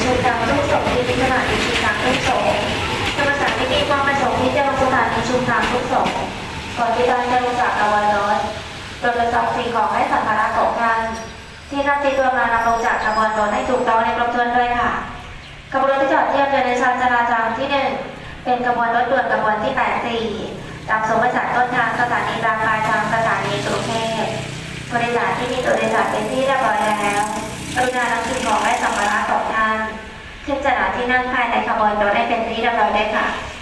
เชิญการประชุมสองที่สถานประชุมกลางทุกรองสมสารที่มีความประสงค์ที่จะลงสถานประชุมกลางทุกสองก่อนที่ท่านจะลงจากอวันน้อยตรวจะสอบสิ่งของให้สัมภาระของท่านที่นัำติดตัวมานำลงจากขบวนรถให้ถูกต้องในครบถ้วนด้วยค่ะขบวนรที่จอดเทียบเดินในชานจราจรที่หนึ่งเป็นขบวนรถด่วนขบวนที่แปดสี่ตามสมประจากต้นทางสถานีรางปลายทางสถานีกรุงเทพผู้โดยสารที่มีตัวโดยสารเป็นที่เรียบร้อยแล้วกรุณาน สิ่งของและสัมภาระของท่านขึ้นจากที่นั่งภายในขบวนรถได้เป็นที่เรียบร้อยได้ค่ะ